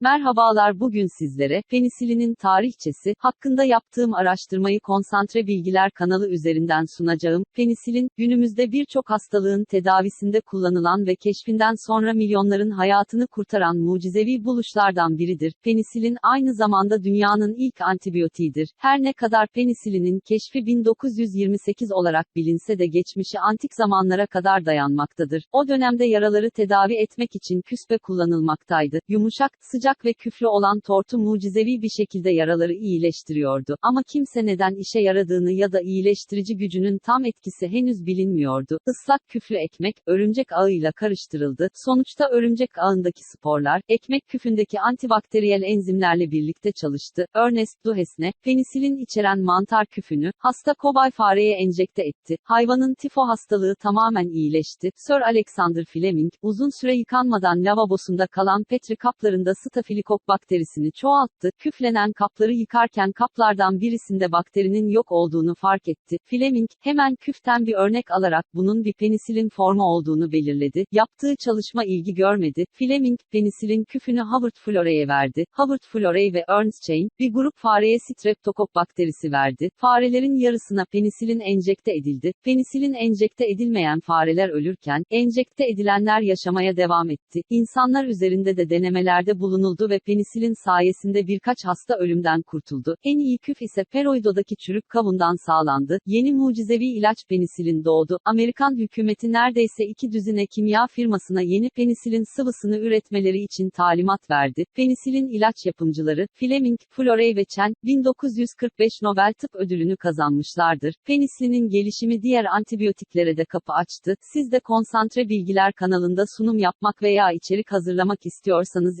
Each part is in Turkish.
Merhabalar bugün sizlere, penisilinin tarihçesi, hakkında yaptığım araştırmayı Konsantre Bilgiler kanalı üzerinden sunacağım. Penisilin, günümüzde birçok hastalığın tedavisinde kullanılan ve keşfinden sonra milyonların hayatını kurtaran mucizevi buluşlardan biridir. Penisilin, aynı zamanda dünyanın ilk antibiyotiğidir. Her ne kadar penisilinin keşfi 1928 olarak bilinse de geçmişi antik zamanlara kadar dayanmaktadır. O dönemde yaraları tedavi etmek için küspe kullanılmaktaydı. Yumuşak, sıcak ve küflü olan tortu mucizevi bir şekilde yaraları iyileştiriyordu. Ama kimse neden işe yaradığını ya da iyileştirici gücünün tam etkisi henüz bilinmiyordu. Islak küflü ekmek, örümcek ağıyla karıştırıldı. Sonuçta örümcek ağındaki sporlar, ekmek küfündeki antibakteriyel enzimlerle birlikte çalıştı. Ernest Duhesne, penisilin içeren mantar küfünü, hasta kobay fareye enjekte etti. Hayvanın tifo hastalığı tamamen iyileşti. Sir Alexander Fleming, uzun süre yıkanmadan lavabosunda kalan petri kaplarında stafilokok bakterisini çoğalttı. Küflenen kapları yıkarken kaplardan birisinde bakterinin yok olduğunu fark etti. Fleming, hemen küften bir örnek alarak bunun bir penisilin formu olduğunu belirledi. Yaptığı çalışma ilgi görmedi. Fleming, penisilin küfünü Howard Florey'e verdi. Howard Florey ve Ernst Chain, bir grup fareye streptokok bakterisi verdi. Farelerin yarısına penisilin enjekte edildi. Penisilin enjekte edilmeyen fareler ölürken, enjekte edilenler yaşamaya devam etti. İnsanlar üzerinde de denemelerde bulunuldu ve penisilin sayesinde birkaç hasta ölümden kurtuldu. En iyi küf ise Peroido'daki çürük kavundan sağlandı. Yeni mucizevi ilaç penisilin doğdu. Amerikan hükümeti neredeyse iki düzine kimya firmasına yeni penisilin sıvısını üretmeleri için talimat verdi. Penisilin ilaç yapımcıları, Fleming, Florey ve Chen, 1945 Nobel Tıp Ödülünü kazanmışlardır. Penisilinin gelişimi diğer antibiyotiklere de kapı açtı. Siz de Konsantre Bilgiler kanalında sunum yapmak veya içerik hazırlamak istiyorsanız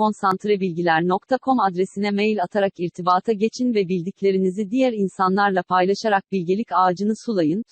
info@konsantrebilgiler.com adresine mail atarak irtibata geçin ve bildiklerinizi diğer insanlarla paylaşarak bilgelik ağacını sulayın.